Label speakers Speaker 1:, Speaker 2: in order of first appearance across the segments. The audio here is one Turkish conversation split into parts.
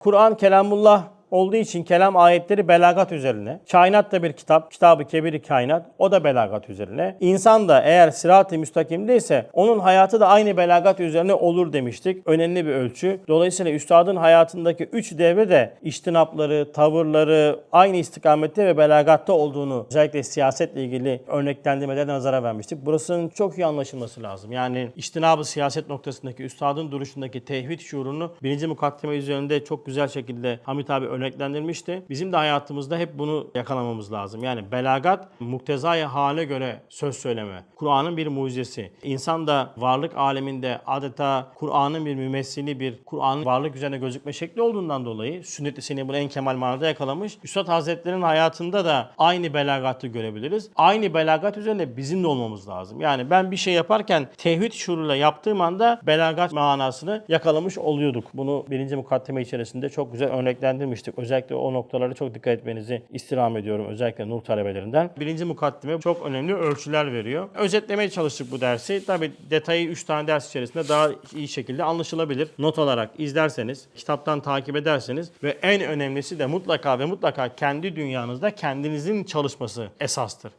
Speaker 1: Kur'an kelamullah olduğu için kelam ayetleri belagat üzerine. Kainat da bir kitap, kitabı kebiri kainat. O da belagat üzerine. İnsan da eğer sırat-ı müstakimdeyse onun hayatı da aynı belagat üzerine olur demiştik. Önemli bir ölçü. Dolayısıyla üstadın hayatındaki üç devre de iştinapları, tavırları aynı istikamette ve belagatta olduğunu özellikle siyasetle ilgili örneklendirmede nazara vermiştik. Burasının çok iyi anlaşılması lazım. Yani iştinabı siyaset noktasındaki üstadın duruşundaki tevhid şuurunu birinci mukaddime üzerinde çok güzel şekilde Hamit abi örneklendirmişti. Bizim de hayatımızda hep bunu yakalamamız lazım. Yani belagat muktezaya hale göre söz söyleme. Kur'an'ın bir mucizesi. İnsan da varlık aleminde adeta Kur'an'ın bir mümessili, bir Kur'an'ın varlık üzerine gözükme şekli olduğundan dolayı sünnet-i seni bunu en kemal manada yakalamış. Üstad Hazretleri'nin hayatında da aynı belagatı görebiliriz. Aynı belagat üzerine bizim de olmamız lazım. Yani ben bir şey yaparken tevhid şuuruyla yaptığım anda belagat manasını yakalamış oluyorduk. Bunu birinci mukaddime içerisinde çok güzel örneklendirmiştik. Özellikle o noktalara çok dikkat etmenizi istirham ediyorum. Özellikle nur talebelerinden. Birinci mukaddime çok önemli ölçüler veriyor. Özetlemeye çalıştık bu dersi. Tabi detayı 3 tane ders içerisinde daha iyi şekilde anlaşılabilir. Not olarak izlerseniz, kitaptan takip ederseniz ve en önemlisi de mutlaka ve mutlaka kendi dünyanızda kendinizin çalışması esastır.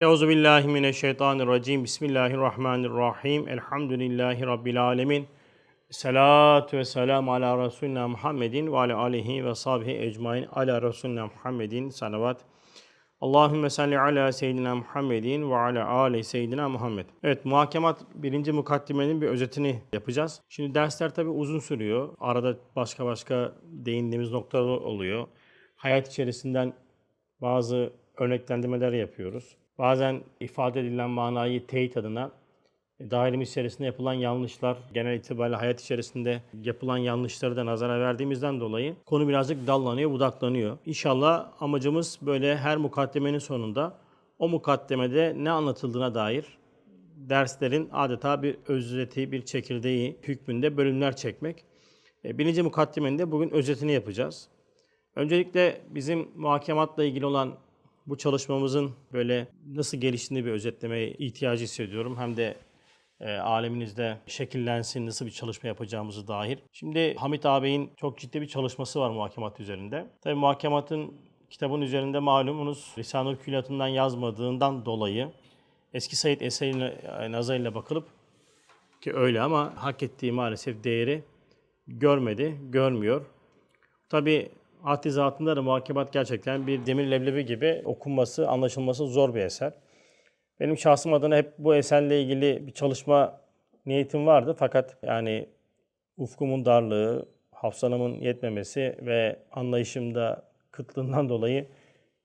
Speaker 1: Euzu billahi mineşşeytanirracim. Bismillahirrahmanirrahim. Elhamdülillahi rabbil alamin. Salatu ve selamu ala Resulina Muhammedin ve ala alihi ve sahbihi ecmain ala Resulina Muhammedin salavat. Allahümme salli ala seyyidina Muhammedin ve ala ali seyyidina Muhammed. Evet muhakemat birinci mukaddimenin bir özetini yapacağız. Şimdi dersler tabi uzun sürüyor. Arada başka başka değindiğimiz noktalar oluyor. Hayat içerisinden bazı örneklendirmeler yapıyoruz. Bazen ifade edilen manayı teyit adına e, dairemiz içerisinde yapılan yanlışlar, genel itibariyle hayat içerisinde yapılan yanlışları da nazara verdiğimizden dolayı konu birazcık dallanıyor, budaklanıyor. İnşallah amacımız böyle her mukaddemenin sonunda o mukaddemede ne anlatıldığına dair derslerin adeta bir özeti, bir çekirdeği hükmünde bölümler çekmek. E, Birinci mukaddimenin de bugün özetini yapacağız. Öncelikle bizim muhakematla ilgili olan bu çalışmamızın böyle nasıl geliştiğini bir özetlemeye ihtiyacı hissediyorum. Hem de e, aleminizde şekillensin, nasıl bir çalışma yapacağımızı dair. Şimdi Hamit ağabeyin çok ciddi bir çalışması var muhakemat üzerinde. Tabii muhakematın kitabın üzerinde malumunuz Lisanül Külliyatından yazmadığından dolayı eski Said eserine nazarıyla bakılıp ki öyle ama hak ettiği maalesef değeri görmedi, görmüyor. Tabi haddi zatında da muhakemat gerçekten bir demir leblebi gibi okunması, anlaşılması zor bir eser. Benim şahsım adına hep bu eserle ilgili bir çalışma niyetim vardı. Fakat yani ufkumun darlığı, hafızamın yetmemesi ve anlayışımda kıtlığından dolayı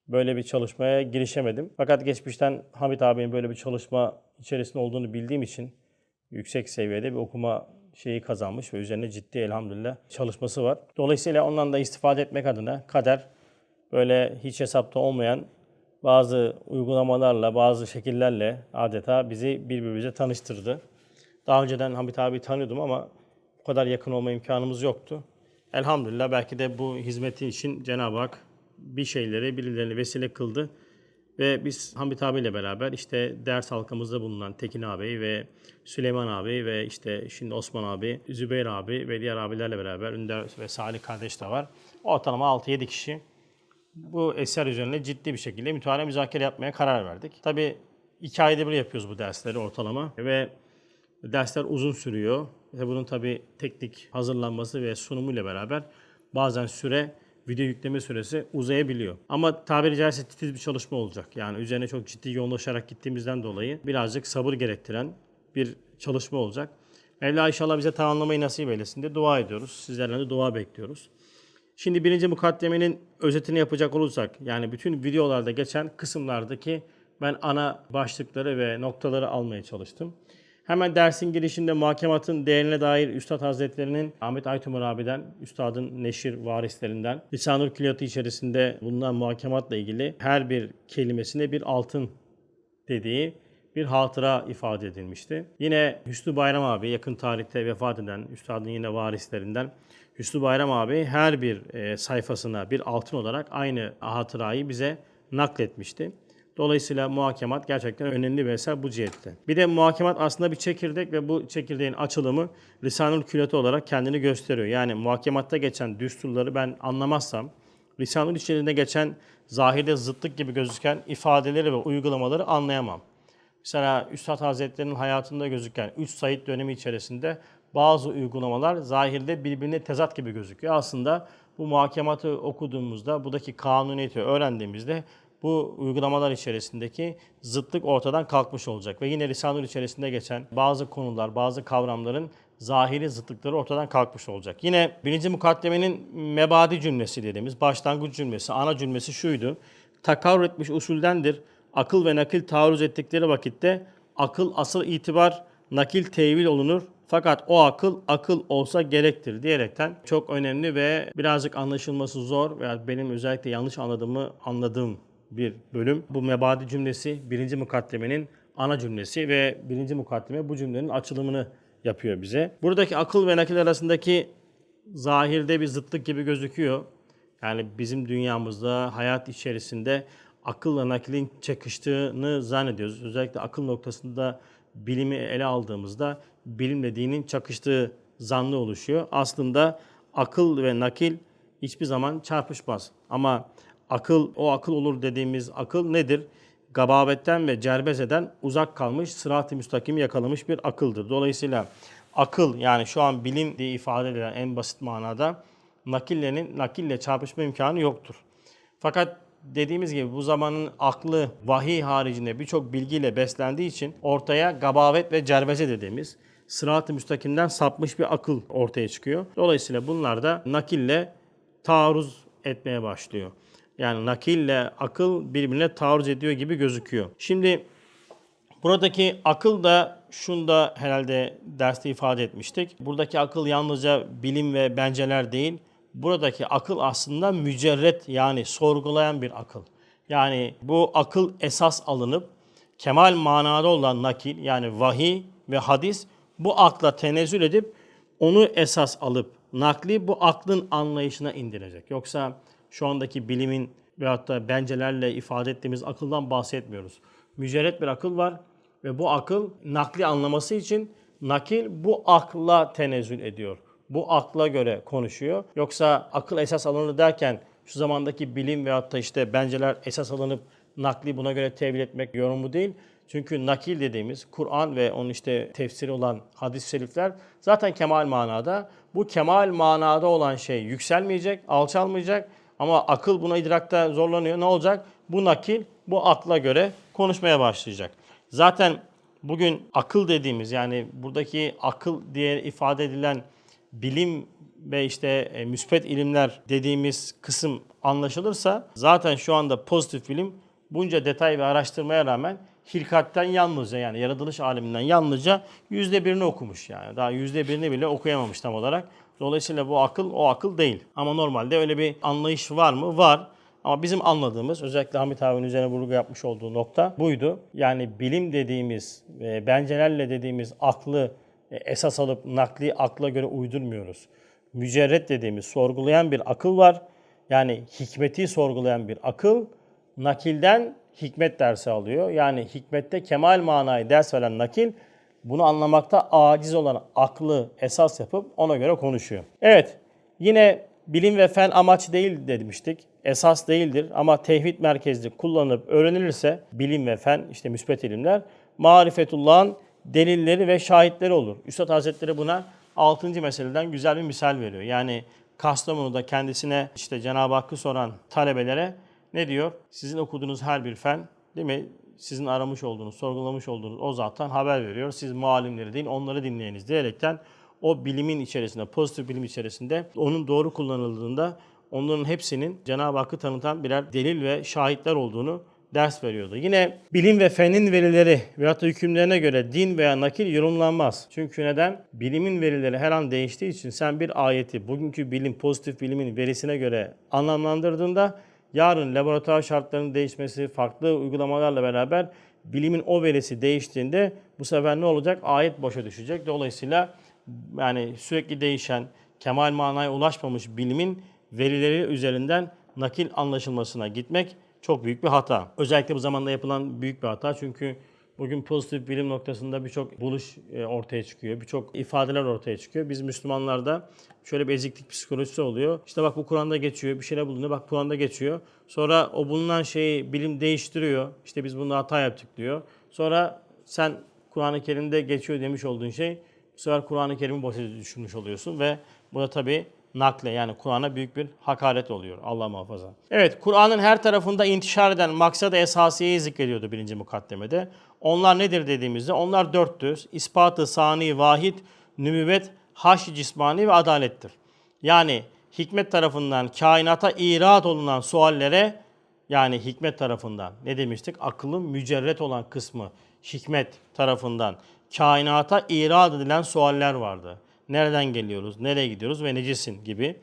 Speaker 1: böyle bir çalışmaya girişemedim. Fakat geçmişten Hamit abinin böyle bir çalışma içerisinde olduğunu bildiğim için yüksek seviyede bir okuma şeyi kazanmış ve üzerine ciddi elhamdülillah çalışması var. Dolayısıyla ondan da istifade etmek adına kader böyle hiç hesapta olmayan bazı uygulamalarla, bazı şekillerle adeta bizi birbirimize tanıştırdı. Daha önceden Hamit abi tanıyordum ama bu kadar yakın olma imkanımız yoktu. Elhamdülillah belki de bu hizmeti için Cenab-ı Hak bir şeyleri, birilerini vesile kıldı. Ve biz Hamit abiyle beraber işte ders halkamızda bulunan Tekin abi ve Süleyman abi ve işte şimdi Osman abi, Zübeyir abi ve diğer abilerle beraber Ünder ve Salih kardeş de var. Ortalama 6-7 kişi bu eser üzerine ciddi bir şekilde müteala müzakere yapmaya karar verdik. Tabii iki ayda bir yapıyoruz bu dersleri ortalama ve dersler uzun sürüyor. Ve bunun tabii teknik hazırlanması ve sunumuyla beraber bazen süre video yükleme süresi uzayabiliyor. Ama tabiri caizse titiz bir çalışma olacak. Yani üzerine çok ciddi yoğunlaşarak gittiğimizden dolayı birazcık sabır gerektiren bir çalışma olacak. Mevla inşallah bize tamamlamayı nasip eylesin diye dua ediyoruz. Sizlerden de dua bekliyoruz. Şimdi birinci mukaddemenin özetini yapacak olursak, yani bütün videolarda geçen kısımlardaki ben ana başlıkları ve noktaları almaya çalıştım. Hemen dersin girişinde muhakematın değerine dair Üstad Hazretleri'nin Ahmet Aytumur abiden, Üstad'ın neşir varislerinden, Lisanül Külliyatı içerisinde bulunan muhakematla ilgili her bir kelimesine bir altın dediği bir hatıra ifade edilmişti. Yine Hüsnü Bayram abi yakın tarihte vefat eden Üstad'ın yine varislerinden Hüsnü Bayram abi her bir e, sayfasına bir altın olarak aynı hatırayı bize nakletmişti. Dolayısıyla muhakemat gerçekten önemli bir eser bu cihette. Bir de muhakemat aslında bir çekirdek ve bu çekirdeğin açılımı Lisanül Kületi olarak kendini gösteriyor. Yani muhakematta geçen düsturları ben anlamazsam, Lisanül içerisinde geçen zahirde zıtlık gibi gözüken ifadeleri ve uygulamaları anlayamam. Mesela Üstad Hazretleri'nin hayatında gözüken 3 Said dönemi içerisinde bazı uygulamalar zahirde birbirine tezat gibi gözüküyor. Aslında bu muhakematı okuduğumuzda, buradaki kanuniyeti öğrendiğimizde bu uygulamalar içerisindeki zıtlık ortadan kalkmış olacak. Ve yine Lisanül içerisinde geçen bazı konular, bazı kavramların zahiri zıtlıkları ortadan kalkmış olacak. Yine birinci mukaddemenin mebadi cümlesi dediğimiz başlangıç cümlesi, ana cümlesi şuydu. Takarr etmiş usuldendir. Akıl ve nakil taarruz ettikleri vakitte akıl asıl itibar, nakil tevil olunur. Fakat o akıl akıl olsa gerektir diyerekten çok önemli ve birazcık anlaşılması zor veya benim özellikle yanlış anladığımı anladığım bir bölüm. Bu mebadi cümlesi birinci mukaddemenin ana cümlesi ve birinci mukaddeme bu cümlenin açılımını yapıyor bize. Buradaki akıl ve nakil arasındaki zahirde bir zıtlık gibi gözüküyor. Yani bizim dünyamızda, hayat içerisinde akılla naklin çakıştığını zannediyoruz. Özellikle akıl noktasında bilimi ele aldığımızda bilimle dinin çakıştığı zannı oluşuyor. Aslında akıl ve nakil hiçbir zaman çarpışmaz. Ama akıl, o akıl olur dediğimiz akıl nedir? Gababetten ve cerbezeden uzak kalmış, sırat-ı müstakimi yakalamış bir akıldır. Dolayısıyla akıl yani şu an bilim diye ifade edilen en basit manada nakillenin nakille çarpışma imkanı yoktur. Fakat dediğimiz gibi bu zamanın aklı vahiy haricinde birçok bilgiyle beslendiği için ortaya gabavet ve cerbeze dediğimiz sırat-ı müstakimden sapmış bir akıl ortaya çıkıyor. Dolayısıyla bunlar da nakille taarruz etmeye başlıyor. Yani nakille akıl birbirine taarruz ediyor gibi gözüküyor. Şimdi buradaki akıl da şunu da herhalde derste ifade etmiştik. Buradaki akıl yalnızca bilim ve benceler değil. Buradaki akıl aslında mücerret yani sorgulayan bir akıl. Yani bu akıl esas alınıp kemal manada olan nakil yani vahiy ve hadis bu akla tenezzül edip onu esas alıp nakli bu aklın anlayışına indirecek. Yoksa şu andaki bilimin veyahut da bencelerle ifade ettiğimiz akıldan bahsetmiyoruz. Mücerret bir akıl var ve bu akıl nakli anlaması için nakil bu akla tenezzül ediyor. Bu akla göre konuşuyor. Yoksa akıl esas alınır derken şu zamandaki bilim veyahut da işte benceler esas alınıp nakli buna göre tevil etmek yorumu değil. Çünkü nakil dediğimiz Kur'an ve onun işte tefsiri olan hadis-i şerifler zaten kemal manada. Bu kemal manada olan şey yükselmeyecek, alçalmayacak ama akıl buna idrakta zorlanıyor. Ne olacak? Bu nakil bu akla göre konuşmaya başlayacak. Zaten bugün akıl dediğimiz yani buradaki akıl diye ifade edilen bilim ve işte e, müspet ilimler dediğimiz kısım anlaşılırsa zaten şu anda pozitif bilim bunca detay ve araştırmaya rağmen hilkatten yalnızca yani yaratılış aleminden yalnızca yüzde birini okumuş yani. Daha yüzde birini bile okuyamamış tam olarak. Dolayısıyla bu akıl o akıl değil. Ama normalde öyle bir anlayış var mı? Var. Ama bizim anladığımız özellikle Hamit abinin üzerine vurgu yapmış olduğu nokta buydu. Yani bilim dediğimiz, e, bencelerle dediğimiz aklı esas alıp nakli akla göre uydurmuyoruz. Mücerret dediğimiz sorgulayan bir akıl var. Yani hikmeti sorgulayan bir akıl nakilden hikmet dersi alıyor. Yani hikmette kemal manayı ders veren nakil bunu anlamakta aciz olan aklı esas yapıp ona göre konuşuyor. Evet yine bilim ve fen amaç değil demiştik. Esas değildir ama tevhid merkezli kullanılıp öğrenilirse bilim ve fen işte müspet ilimler marifetullah'ın delilleri ve şahitleri olur. Üstad Hazretleri buna 6. meseleden güzel bir misal veriyor. Yani Kastamonu'da kendisine işte Cenab-ı Hakk'ı soran talebelere ne diyor? Sizin okuduğunuz her bir fen değil mi? Sizin aramış olduğunuz, sorgulamış olduğunuz o zattan haber veriyor. Siz muallimleri değil onları dinleyiniz diyerekten o bilimin içerisinde, pozitif bilim içerisinde onun doğru kullanıldığında onların hepsinin Cenab-ı Hakk'ı tanıtan birer delil ve şahitler olduğunu ders veriyordu. Yine bilim ve fenin verileri veyahut da hükümlerine göre din veya nakil yorumlanmaz. Çünkü neden? Bilimin verileri her an değiştiği için sen bir ayeti bugünkü bilim, pozitif bilimin verisine göre anlamlandırdığında yarın laboratuvar şartlarının değişmesi, farklı uygulamalarla beraber bilimin o verisi değiştiğinde bu sefer ne olacak? Ayet boşa düşecek. Dolayısıyla yani sürekli değişen, kemal manaya ulaşmamış bilimin verileri üzerinden nakil anlaşılmasına gitmek çok büyük bir hata. Özellikle bu zamanda yapılan büyük bir hata çünkü bugün pozitif bilim noktasında birçok buluş e, ortaya çıkıyor. Birçok ifadeler ortaya çıkıyor. Biz Müslümanlarda şöyle bir eziklik psikolojisi oluyor. İşte bak bu Kur'an'da geçiyor, bir şeyler bulunuyor, bak Kur'an'da geçiyor. Sonra o bulunan şeyi bilim değiştiriyor. İşte biz bunda hata yaptık diyor. Sonra sen Kur'an-ı Kerim'de geçiyor demiş olduğun şey bu sefer Kur'an-ı Kerim'i boşa düşünmüş oluyorsun ve bu da tabii nakle yani Kur'an'a büyük bir hakaret oluyor. Allah muhafaza. Evet Kur'an'ın her tarafında intişar eden maksadı esasiyeyi zikrediyordu birinci mukaddemede. Onlar nedir dediğimizde onlar dörttür. İspatı, sani, vahid, nübüvvet, haş cismani ve adalettir. Yani hikmet tarafından kainata irat olunan suallere yani hikmet tarafından ne demiştik? Akılın mücerret olan kısmı hikmet tarafından kainata irad edilen sualler vardı. Nereden geliyoruz, nereye gidiyoruz ve necisin gibi.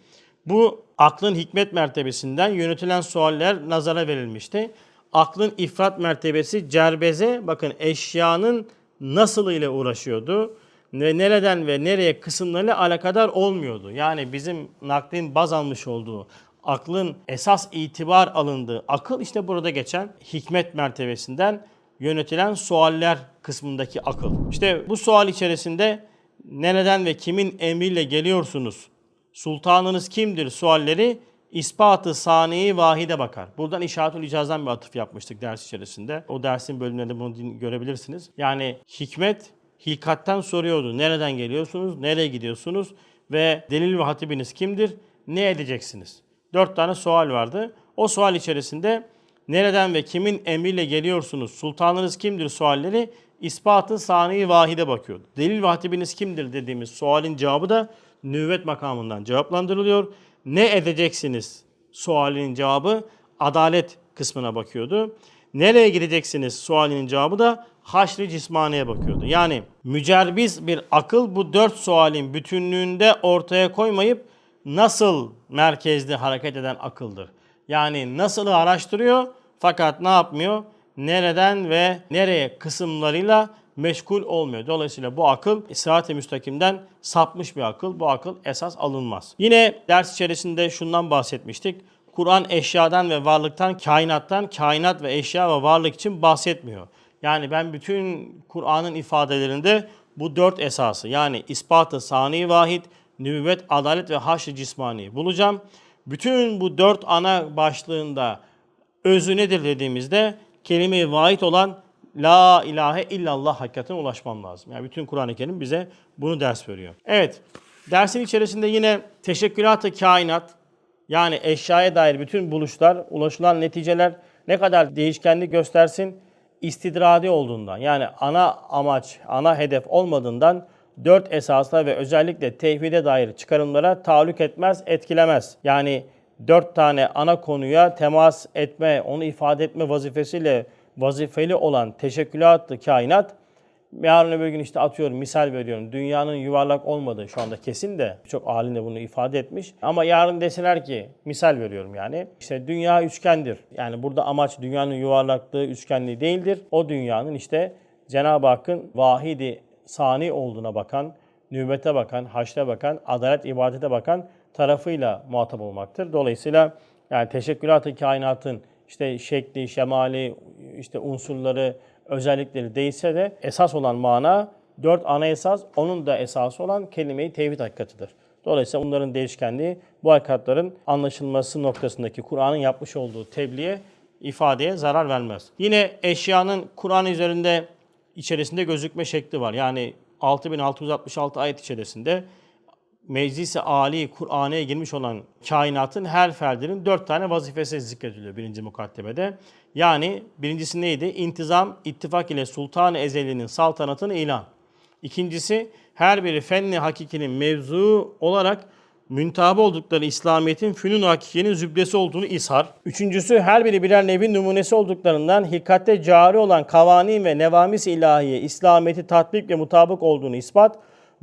Speaker 1: Bu aklın hikmet mertebesinden yönetilen sualler nazara verilmişti. Aklın ifrat mertebesi cerbeze bakın eşyanın nasıl ile uğraşıyordu ve nereden ve nereye kısımlarıyla alakadar olmuyordu. Yani bizim naklin baz almış olduğu aklın esas itibar alındığı akıl işte burada geçen hikmet mertebesinden yönetilen sualler kısmındaki akıl. İşte bu sual içerisinde nereden ve kimin emriyle geliyorsunuz? Sultanınız kimdir sualleri ispatı saniyi vahide bakar. Buradan işaretül icazdan bir atıf yapmıştık ders içerisinde. O dersin bölümlerinde bunu görebilirsiniz. Yani hikmet hilkatten soruyordu. Nereden geliyorsunuz? Nereye gidiyorsunuz? Ve delil ve hatibiniz kimdir? Ne edeceksiniz? Dört tane sual vardı. O sual içerisinde nereden ve kimin emriyle geliyorsunuz? Sultanınız kimdir sualleri ispatı saniyi vahide bakıyordu. Delil ve hatibiniz kimdir dediğimiz sualin cevabı da nüvvet makamından cevaplandırılıyor. Ne edeceksiniz sualinin cevabı adalet kısmına bakıyordu. Nereye gideceksiniz sualinin cevabı da haşr-ı cismaniye bakıyordu. Yani mücerbiz bir akıl bu dört sualin bütünlüğünde ortaya koymayıp nasıl merkezde hareket eden akıldır. Yani nasılı araştırıyor fakat ne yapmıyor? Nereden ve nereye kısımlarıyla meşgul olmuyor. Dolayısıyla bu akıl sırat-ı müstakimden sapmış bir akıl. Bu akıl esas alınmaz. Yine ders içerisinde şundan bahsetmiştik. Kur'an eşyadan ve varlıktan, kainattan, kainat ve eşya ve varlık için bahsetmiyor. Yani ben bütün Kur'an'ın ifadelerinde bu dört esası yani ispatı sani vahid, nübüvvet, adalet ve haşr cismani bulacağım. Bütün bu dört ana başlığında özü nedir dediğimizde kelime-i vahid olan La ilahe illallah hakikatine ulaşmam lazım. Yani bütün Kur'an-ı Kerim bize bunu ders veriyor. Evet, dersin içerisinde yine teşekkülat-ı kainat, yani eşyaya dair bütün buluşlar, ulaşılan neticeler ne kadar değişkenlik göstersin, istidradi olduğundan yani ana amaç, ana hedef olmadığından dört esasla ve özellikle tevhide dair çıkarımlara tahallük etmez, etkilemez. Yani dört tane ana konuya temas etme, onu ifade etme vazifesiyle vazifeli olan teşekkülat kainat yarın öbür gün işte atıyorum misal veriyorum dünyanın yuvarlak olmadığı şu anda kesin de çok alim de bunu ifade etmiş. Ama yarın deseler ki misal veriyorum yani işte dünya üçgendir. Yani burada amaç dünyanın yuvarlaklığı üçgenliği değildir. O dünyanın işte Cenab-ı Hakk'ın vahidi sani olduğuna bakan, nübete bakan, haşre bakan, adalet ibadete bakan tarafıyla muhatap olmaktır. Dolayısıyla yani teşekkülat-ı kainatın işte şekli, şemali, işte unsurları, özellikleri değilse de esas olan mana dört ana esas, onun da esası olan kelime-i tevhid hakikatıdır. Dolayısıyla bunların değişkenliği bu hakikatların anlaşılması noktasındaki Kur'an'ın yapmış olduğu tebliğe, ifadeye zarar vermez. Yine eşyanın Kur'an üzerinde içerisinde gözükme şekli var. Yani 6666 ayet içerisinde Meclis-i Ali Kur'an'a girmiş olan kainatın her ferdinin dört tane vazifesi zikrediliyor birinci mukaddemede. Yani birincisi neydi? İntizam, ittifak ile Sultan-ı Ezeli'nin saltanatını ilan. İkincisi her biri fenni hakikinin mevzu olarak müntabı oldukları İslamiyet'in fünun hakikinin zübresi olduğunu ishar. Üçüncüsü her biri birer nevi numunesi olduklarından hilkatte cari olan kavanin ve nevamis ilahiye İslamiyet'i tatbik ve mutabık olduğunu ispat.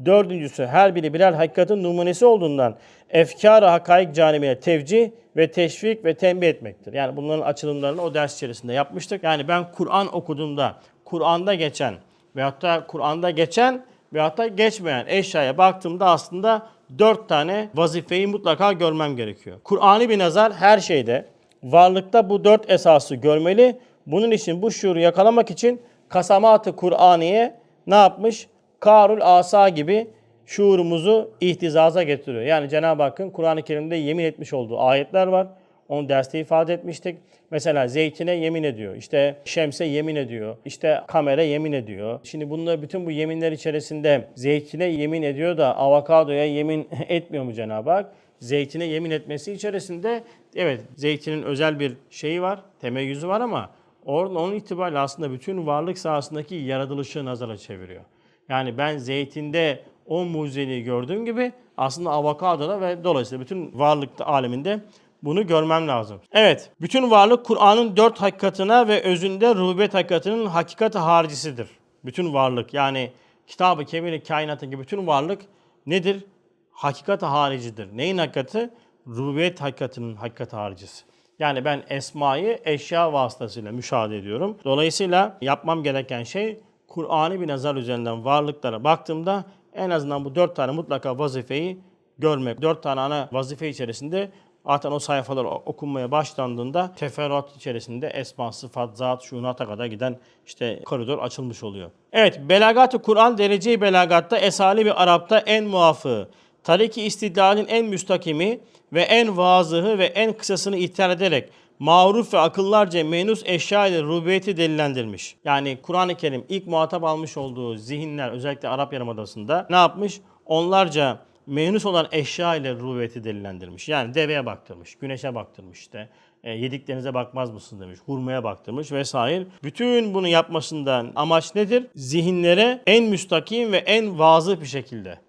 Speaker 1: Dördüncüsü her biri birer hakikatin numunesi olduğundan efkar-ı hakaik canibine tevcih ve teşvik ve tembih etmektir. Yani bunların açılımlarını o ders içerisinde yapmıştık. Yani ben Kur'an okuduğumda Kur'an'da geçen veyahut da Kur'an'da geçen veyahut da geçmeyen eşyaya baktığımda aslında dört tane vazifeyi mutlaka görmem gerekiyor. Kur'an'ı bir nazar her şeyde varlıkta bu dört esası görmeli. Bunun için bu şuuru yakalamak için kasamat-ı Kur'aniye ne yapmış? Karul Asa gibi şuurumuzu ihtizaza getiriyor. Yani Cenab-ı Hakk'ın Kur'an-ı Kerim'de yemin etmiş olduğu ayetler var. Onu derste ifade etmiştik. Mesela zeytine yemin ediyor. İşte şemse yemin ediyor. İşte kamera yemin ediyor. Şimdi bunlar bütün bu yeminler içerisinde zeytine yemin ediyor da avokadoya yemin etmiyor mu Cenab-ı Hak? Zeytine yemin etmesi içerisinde evet zeytinin özel bir şeyi var, temeyyüzü var ama onun itibariyle aslında bütün varlık sahasındaki yaratılışı nazara çeviriyor. Yani ben zeytinde o mucizeliği gördüğüm gibi aslında avokadoda ve dolayısıyla bütün varlık aleminde bunu görmem lazım. Evet, bütün varlık Kur'an'ın dört hakikatine ve özünde rububiyet hakikatinin hakikat haricisidir. Bütün varlık yani kitab-ı kemili kainatındaki bütün varlık nedir? Hakikat haricidir. Neyin hakikati? Rububiyet hakikatinin hakikat haricisi. Yani ben esmayı eşya vasıtasıyla müşahede ediyorum. Dolayısıyla yapmam gereken şey Kur'an'ı bir nazar üzerinden varlıklara baktığımda en azından bu dört tane mutlaka vazifeyi görmek. Dört tane ana vazife içerisinde zaten o sayfalar okunmaya başlandığında teferruat içerisinde esma, sıfat, zat, şunata kadar giden işte koridor açılmış oluyor. Evet, belagat-ı Kur'an dereceyi belagatta esali bir Arap'ta en muafığı. Tariki istidlalin en müstakimi ve en vazıhı ve en kısasını ithal ederek maruf ve akıllarca menus eşya ile rububiyeti delillendirmiş. Yani Kur'an-ı Kerim ilk muhatap almış olduğu zihinler özellikle Arap Yarımadası'nda ne yapmış? Onlarca menus olan eşya ile rububiyeti delillendirmiş. Yani deveye baktırmış, güneşe baktırmış işte. E, yediklerinize bakmaz mısın demiş, hurmaya baktırmış vesaire. Bütün bunu yapmasından amaç nedir? Zihinlere en müstakim ve en vazı bir şekilde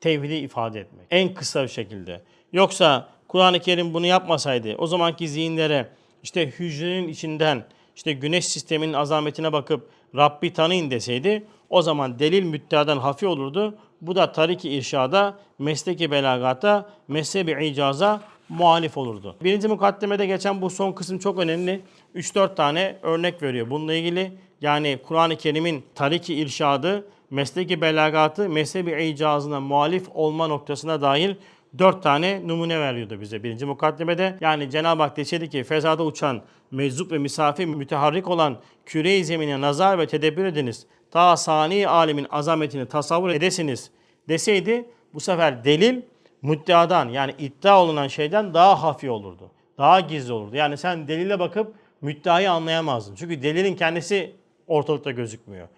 Speaker 1: tevhidi ifade etmek. En kısa bir şekilde. Yoksa Kur'an-ı Kerim bunu yapmasaydı o zamanki zihinlere işte hücrenin içinden işte güneş sisteminin azametine bakıp Rabbi tanıyın deseydi o zaman delil müddeadan hafi olurdu. Bu da tariki irşada, mesleki belagata, mezhebi icaza muhalif olurdu. Birinci mukaddemede geçen bu son kısım çok önemli. 3-4 tane örnek veriyor bununla ilgili. Yani Kur'an-ı Kerim'in tariki irşadı, mesleki belagatı, mezhebi icazına muhalif olma noktasına dair dört tane numune veriyordu bize birinci mukaddemede. Yani Cenab-ı Hak deseydi ki fezada uçan, meczup ve misafir müteharrik olan küre-i zemine nazar ve tedebbür ediniz. Ta sani alemin azametini tasavvur edesiniz deseydi bu sefer delil müddeadan yani iddia olunan şeyden daha hafi olurdu. Daha gizli olurdu. Yani sen delile bakıp müddeayı anlayamazdın. Çünkü delilin kendisi ortalıkta gözükmüyor.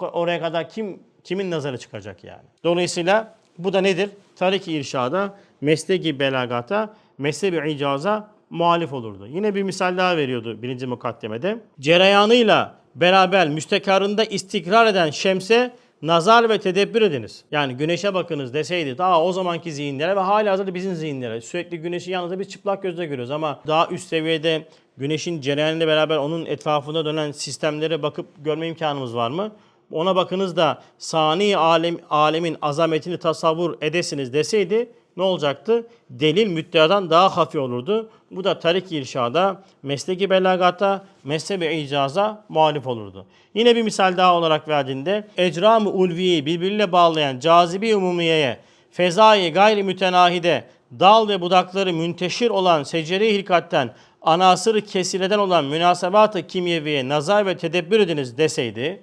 Speaker 1: Oraya kadar kim kimin nazarı çıkacak yani. Dolayısıyla bu da nedir? Tariki irşada, mesleki belagata, mezhebi icaza muhalif olurdu. Yine bir misal daha veriyordu birinci mukaddemede. Cereyanıyla beraber müstekarında istikrar eden şemse nazar ve tedebbür ediniz. Yani güneşe bakınız deseydi daha o zamanki zihinlere ve hala hazırda bizim zihinlere. Sürekli güneşi yalnızca bir çıplak gözle görüyoruz ama daha üst seviyede güneşin cereyanıyla beraber onun etrafında dönen sistemlere bakıp görme imkanımız var mı? Ona bakınız da sani alem, alemin azametini tasavvur edesiniz deseydi ne olacaktı? Delil müddeadan daha hafif olurdu. Bu da tarik irşada, mesleki belagata, mezhebi icaza muhalif olurdu. Yine bir misal daha olarak verdiğinde ecram-ı ulviyi birbiriyle bağlayan cazibi umumiyeye, fezai gayri mütenahide, dal ve budakları münteşir olan secere-i hilkatten, anasırı kesileden olan münasebat-ı kimyeviye nazar ve tedebbür ediniz deseydi,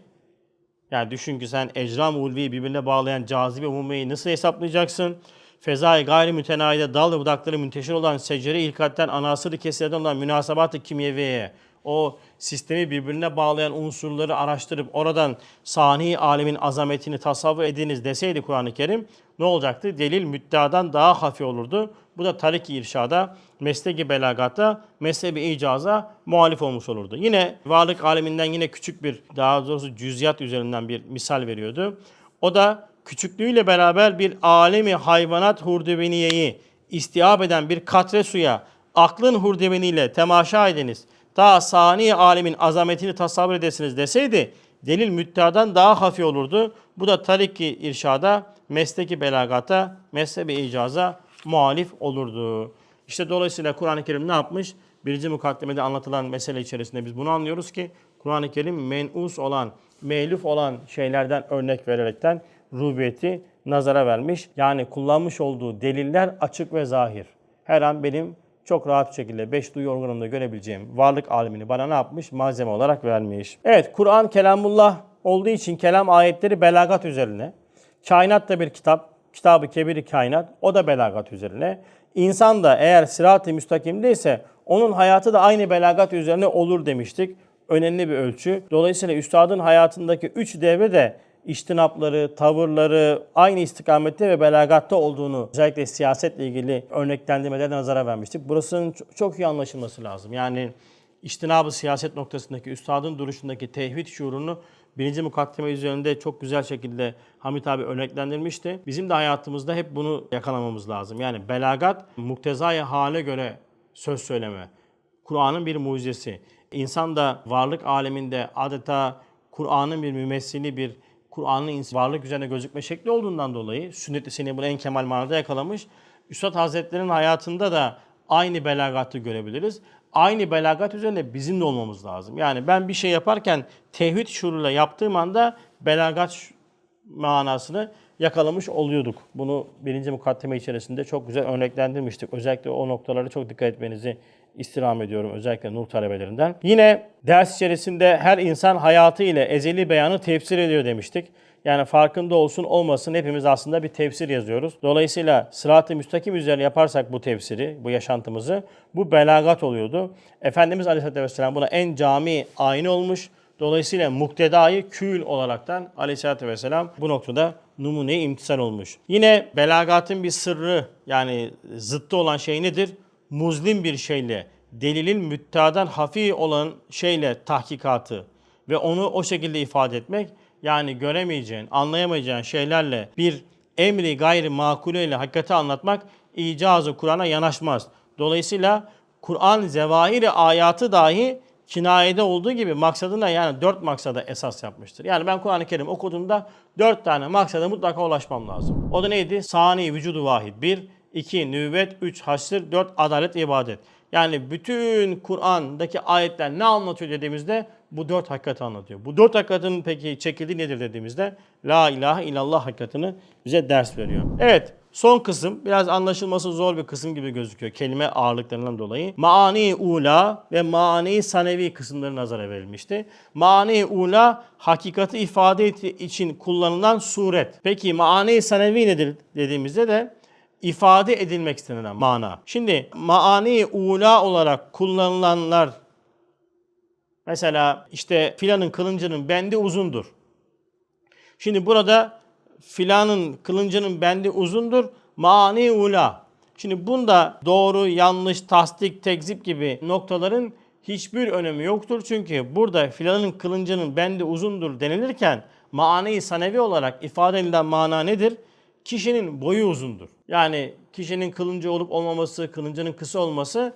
Speaker 1: yani düşün ki sen ecram ulviyi birbirine bağlayan cazibe umumiyi nasıl hesaplayacaksın? Fezai gayri mütenahide dal ve budakları münteşir olan secere ilkatten anasırı kesilden olan münasebat-ı kimyeviyeye o sistemi birbirine bağlayan unsurları araştırıp oradan sani alemin azametini tasavvur ediniz deseydi Kur'an-ı Kerim ne olacaktı? Delil müddeadan daha hafif olurdu. Bu da tarik-i irşada, mesleki belagata, mezhebi icaza muhalif olmuş olurdu. Yine varlık aleminden yine küçük bir, daha doğrusu cüziyat üzerinden bir misal veriyordu. O da küçüklüğüyle beraber bir alemi hayvanat hurdebeniyeyi istihab eden bir katre suya aklın hurdebeniyle temaşa ediniz. Ta sani alemin azametini tasavvur edesiniz deseydi delil müddeadan daha hafif olurdu. Bu da tarik-i irşada, mesleki belagata, mezhebi icaza muhalif olurdu. İşte dolayısıyla Kur'an-ı Kerim ne yapmış? Birinci mukaddemede anlatılan mesele içerisinde biz bunu anlıyoruz ki Kur'an-ı Kerim menus olan, meyluf olan şeylerden örnek vererekten rubiyeti nazara vermiş. Yani kullanmış olduğu deliller açık ve zahir. Her an benim çok rahat bir şekilde beş duyu organımda görebileceğim varlık alemini bana ne yapmış? Malzeme olarak vermiş. Evet Kur'an kelamullah olduğu için kelam ayetleri belagat üzerine. Kainat da bir kitap. Kitabı kebiri kainat. O da belagat üzerine. İnsan da eğer sırat-ı müstakimdeyse onun hayatı da aynı belagat üzerine olur demiştik. Önemli bir ölçü. Dolayısıyla üstadın hayatındaki üç devre de iştinapları, tavırları aynı istikamette ve belagatta olduğunu özellikle siyasetle ilgili örneklendirmelerde nazara vermiştik. Burasının çok iyi anlaşılması lazım. Yani iştinabı siyaset noktasındaki üstadın duruşundaki tevhid şuurunu birinci mukaddeme üzerinde çok güzel şekilde Hamit abi örneklendirmişti. Bizim de hayatımızda hep bunu yakalamamız lazım. Yani belagat muktezai hale göre söz söyleme. Kur'an'ın bir mucizesi. İnsan da varlık aleminde adeta Kur'an'ın bir mümessili, bir Kur'an'ın varlık üzerine gözükme şekli olduğundan dolayı sünnet-i seni bunu en kemal manada yakalamış. Üstad Hazretleri'nin hayatında da aynı belagatı görebiliriz. Aynı belagat üzerine bizim de olmamız lazım. Yani ben bir şey yaparken tevhid şuuruyla yaptığım anda belagat manasını yakalamış oluyorduk. Bunu birinci mukaddeme içerisinde çok güzel örneklendirmiştik. Özellikle o noktalara çok dikkat etmenizi istirham ediyorum özellikle nur talebelerinden. Yine ders içerisinde her insan hayatı ile ezeli beyanı tefsir ediyor demiştik. Yani farkında olsun olmasın hepimiz aslında bir tefsir yazıyoruz. Dolayısıyla sırat-ı müstakim üzerine yaparsak bu tefsiri, bu yaşantımızı bu belagat oluyordu. Efendimiz Aleyhisselatü Vesselam buna en cami ayna olmuş. Dolayısıyla muktedayı kül olaraktan Aleyhisselatü Vesselam bu noktada numune imtisal olmuş. Yine belagatın bir sırrı yani zıttı olan şey nedir? Muzlim bir şeyle, delilin müttadan hafi olan şeyle tahkikatı ve onu o şekilde ifade etmek yani göremeyeceğin, anlayamayacağın şeylerle bir emri gayri makuleyle hakikati anlatmak icazı Kur'an'a yanaşmaz. Dolayısıyla Kur'an zevahiri ayatı dahi kinayede olduğu gibi maksadına yani dört maksada esas yapmıştır. Yani ben Kur'an-ı Kerim okuduğumda dört tane maksada mutlaka ulaşmam lazım. O da neydi? Sani vücudu vahid. Bir, iki nüvvet, üç haşr, dört adalet, ibadet. Yani bütün Kur'an'daki ayetler ne anlatıyor dediğimizde bu dört hakikati anlatıyor. Bu dört hakikatin peki çekildiği nedir dediğimizde La ilahe illallah hakikatini bize ders veriyor. Evet son kısım biraz anlaşılması zor bir kısım gibi gözüküyor kelime ağırlıklarından dolayı. Maani ula ve maani sanevi kısımları nazara verilmişti. Maani ula hakikati ifade için kullanılan suret. Peki maani sanevi nedir dediğimizde de ifade edilmek istenilen mana. Şimdi maani ula olarak kullanılanlar mesela işte filanın kılıncının bendi uzundur. Şimdi burada filanın kılıncının bendi uzundur. Mani ula. Şimdi bunda doğru, yanlış, tasdik, tekzip gibi noktaların hiçbir önemi yoktur. Çünkü burada filanın kılıncının bendi uzundur denilirken mani sanevi olarak ifade edilen mana nedir? Kişinin boyu uzundur. Yani kişinin kılıncı olup olmaması, kılıncının kısa olması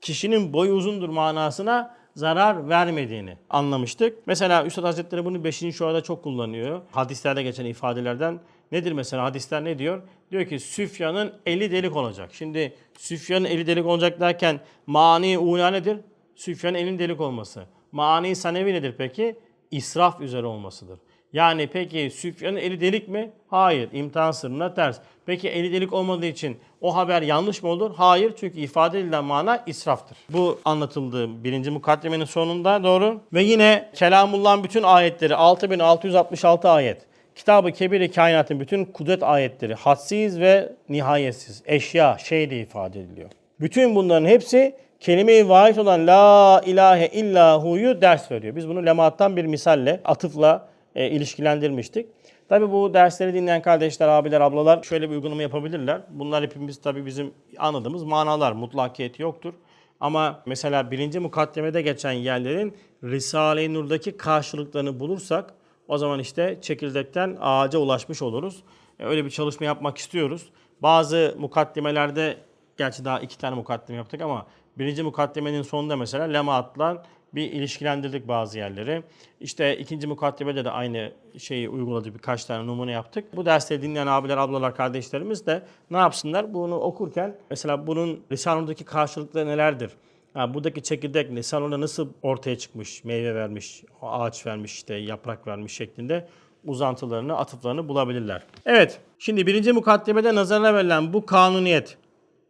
Speaker 1: kişinin boyu uzundur manasına zarar vermediğini anlamıştık. Mesela Üstad Hazretleri bunu 5. şuada çok kullanıyor. Hadislerde geçen ifadelerden nedir mesela hadisler ne diyor? Diyor ki Süfyan'ın eli delik olacak. Şimdi Süfyan'ın eli delik olacak derken mani ula nedir? Süfyan'ın elinin delik olması. Mani sanevi nedir peki? İsraf üzere olmasıdır. Yani peki Süfyan'ın eli delik mi? Hayır. İmtihan sırrına ters. Peki eli delik olmadığı için o haber yanlış mı olur? Hayır. Çünkü ifade edilen mana israftır. Bu anlatıldı birinci mukaddemenin sonunda doğru. Ve yine Kelamullah'ın bütün ayetleri 6666 ayet. Kitabı Kebir-i Kainat'ın bütün kudret ayetleri hadsiz ve nihayetsiz eşya, şey de ifade ediliyor. Bütün bunların hepsi kelime-i vahid olan La ilahe illahu'yu ders veriyor. Biz bunu lemaattan bir misalle, atıfla e, ilişkilendirmiştik. Tabi bu dersleri dinleyen kardeşler, abiler, ablalar şöyle bir uygulama yapabilirler. Bunlar hepimiz tabi bizim anladığımız manalar, mutlakiyeti yoktur. Ama mesela birinci mukaddemede geçen yerlerin Risale-i Nur'daki karşılıklarını bulursak o zaman işte çekirdekten ağaca ulaşmış oluruz. E, Öyle bir çalışma yapmak istiyoruz. Bazı mukaddimelerde, gerçi daha iki tane mukaddime yaptık ama birinci mukaddimenin sonunda mesela lemaatla bir ilişkilendirdik bazı yerleri. İşte ikinci mukaddimede de aynı şeyi uyguladık. Birkaç tane numune yaptık. Bu dersleri dinleyen abiler, ablalar, kardeşlerimiz de ne yapsınlar? Bunu okurken mesela bunun Risale'deki karşılıkları nelerdir? Ha, buradaki çekirdek Risale'de nasıl ortaya çıkmış, meyve vermiş, ağaç vermiş, işte yaprak vermiş şeklinde uzantılarını, atıflarını bulabilirler. Evet, şimdi birinci mukaddemede nazarına verilen bu kanuniyet,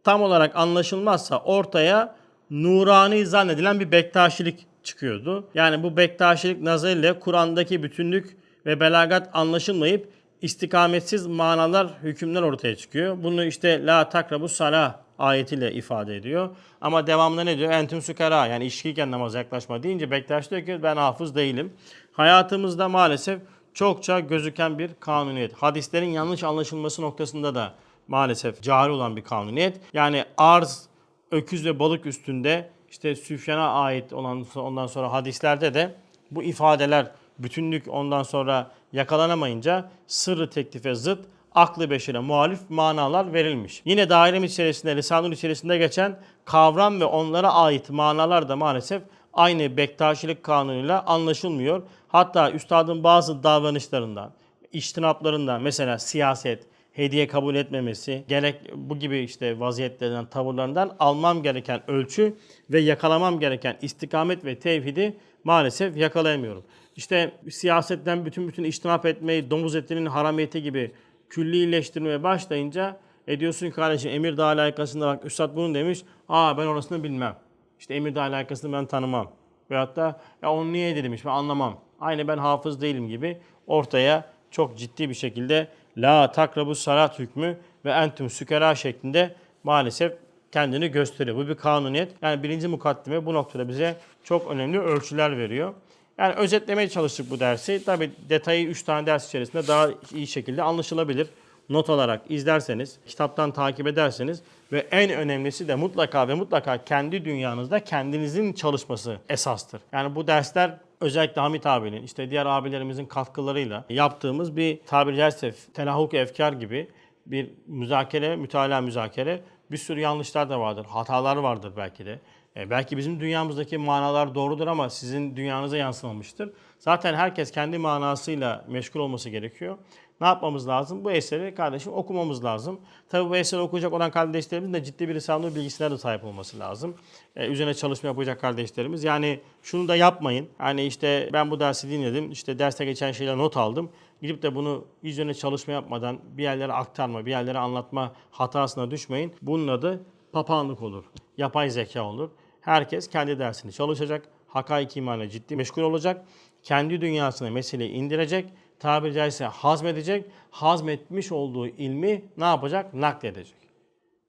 Speaker 1: tam olarak anlaşılmazsa ortaya nurani zannedilen bir bektaşilik çıkıyordu. Yani bu bektaşilik nazarıyla Kur'an'daki bütünlük ve belagat anlaşılmayıp istikametsiz manalar, hükümler ortaya çıkıyor. Bunu işte la takrabu salah ayetiyle ifade ediyor. Ama devamında ne diyor? Entüm sükara yani içkiyken namaza yaklaşma deyince Bektaş diyor ki ben hafız değilim. Hayatımızda maalesef çokça gözüken bir kanuniyet. Hadislerin yanlış anlaşılması noktasında da maalesef cari olan bir kanuniyet. Yani arz, öküz ve balık üstünde işte Süfyan'a ait olan ondan sonra hadislerde de bu ifadeler bütünlük ondan sonra yakalanamayınca sırrı teklife zıt aklı beşere muhalif manalar verilmiş. Yine dairemiz içerisinde, lisanul içerisinde geçen kavram ve onlara ait manalar da maalesef aynı Bektaşilik kanunuyla anlaşılmıyor. Hatta üstadın bazı davranışlarından, iştinaplarından mesela siyaset, hediye kabul etmemesi, gerek bu gibi işte vaziyetlerden, tavırlarından almam gereken ölçü ve yakalamam gereken istikamet ve tevhidi maalesef yakalayamıyorum. İşte siyasetten bütün bütün iştinap etmeyi, domuz etinin haramiyeti gibi küllileştirmeye başlayınca e diyorsun ki kardeşim Emirdağ alakasında bak Üstad bunu demiş. Aa ben orasını bilmem. İşte Emirdağ alakasını ben tanımam. Veyahut da ya onu niye demiş ben anlamam. Aynı ben hafız değilim gibi ortaya çok ciddi bir şekilde la takrabu salat hükmü ve entüm sükera şeklinde maalesef kendini gösteriyor. Bu bir kanuniyet. Yani birinci mukaddime bu noktada bize çok önemli ölçüler veriyor. Yani özetlemeye çalıştık bu dersi. Tabi detayı 3 tane ders içerisinde daha iyi şekilde anlaşılabilir. Not alarak izlerseniz, kitaptan takip ederseniz ve en önemlisi de mutlaka ve mutlaka kendi dünyanızda kendinizin çalışması esastır. Yani bu dersler özellikle Hamit abinin, işte diğer abilerimizin katkılarıyla yaptığımız bir tabiri caizse telahuk efkar gibi bir müzakere, mütalaa müzakere bir sürü yanlışlar da vardır. Hatalar vardır belki de. E, belki bizim dünyamızdaki manalar doğrudur ama sizin dünyanıza yansımamıştır. Zaten herkes kendi manasıyla meşgul olması gerekiyor. Ne yapmamız lazım? Bu eseri kardeşim okumamız lazım. Tabii bu eseri okuyacak olan kardeşlerimizin de ciddi bir lisanlı bilgisine de sahip olması lazım. Ee, üzerine çalışma yapacak kardeşlerimiz. Yani şunu da yapmayın. Hani işte ben bu dersi dinledim. işte derste geçen şeyler not aldım. Gidip de bunu üzerine çalışma yapmadan bir yerlere aktarma, bir yerlere anlatma hatasına düşmeyin. Bunun adı papağanlık olur. Yapay zeka olur. Herkes kendi dersini çalışacak. Hakaik imana ciddi meşgul olacak. Kendi dünyasına meseleyi indirecek tabiri caizse hazmedecek. Hazmetmiş olduğu ilmi ne yapacak? Nakledecek.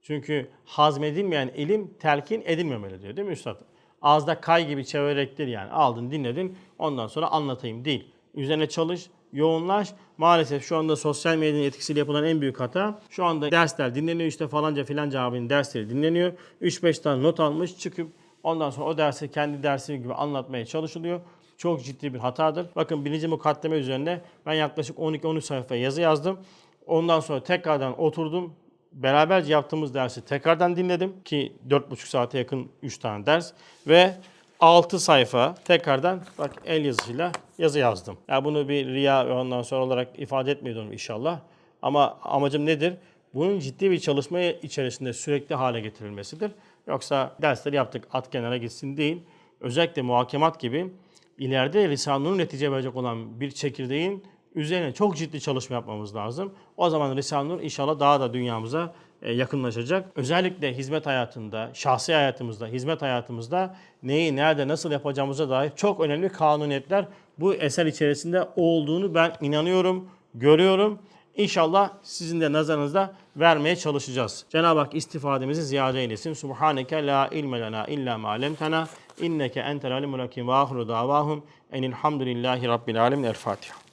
Speaker 1: Çünkü hazmedilmeyen ilim telkin edilmemeli diyor değil mi üstad? Ağızda kay gibi çevirektir yani. Aldın dinledin ondan sonra anlatayım değil. Üzerine çalış, yoğunlaş. Maalesef şu anda sosyal medyanın etkisiyle yapılan en büyük hata şu anda dersler dinleniyor işte falanca filanca abinin dersleri dinleniyor. 3-5 tane not almış çıkıp ondan sonra o dersi kendi dersi gibi anlatmaya çalışılıyor çok ciddi bir hatadır. Bakın birinci mukaddeme üzerine ben yaklaşık 12-13 sayfa yazı yazdım. Ondan sonra tekrardan oturdum. Beraberce yaptığımız dersi tekrardan dinledim ki 4,5 saate yakın 3 tane ders ve 6 sayfa tekrardan bak el yazısıyla yazı yazdım. Ya yani bunu bir riya ondan sonra olarak ifade etmiyorum inşallah. Ama amacım nedir? Bunun ciddi bir çalışma içerisinde sürekli hale getirilmesidir. Yoksa dersleri yaptık at kenara gitsin değil. Özellikle muhakemat gibi ileride Risale-i netice verecek olan bir çekirdeğin üzerine çok ciddi çalışma yapmamız lazım. O zaman Risale-i Nur inşallah daha da dünyamıza e, yakınlaşacak. Özellikle hizmet hayatında, şahsi hayatımızda, hizmet hayatımızda neyi, nerede, nasıl yapacağımıza dair çok önemli kanuniyetler bu eser içerisinde olduğunu ben inanıyorum, görüyorum. İnşallah sizin de nazarınızda vermeye çalışacağız. Cenab-ı Hak istifademizi ziyade eylesin. Subhaneke la ilme lena illa ma allamtana inneke entel alimul hakim ve ahiru davahum enilhamdülillahi rabbil alemin. El Fatiha.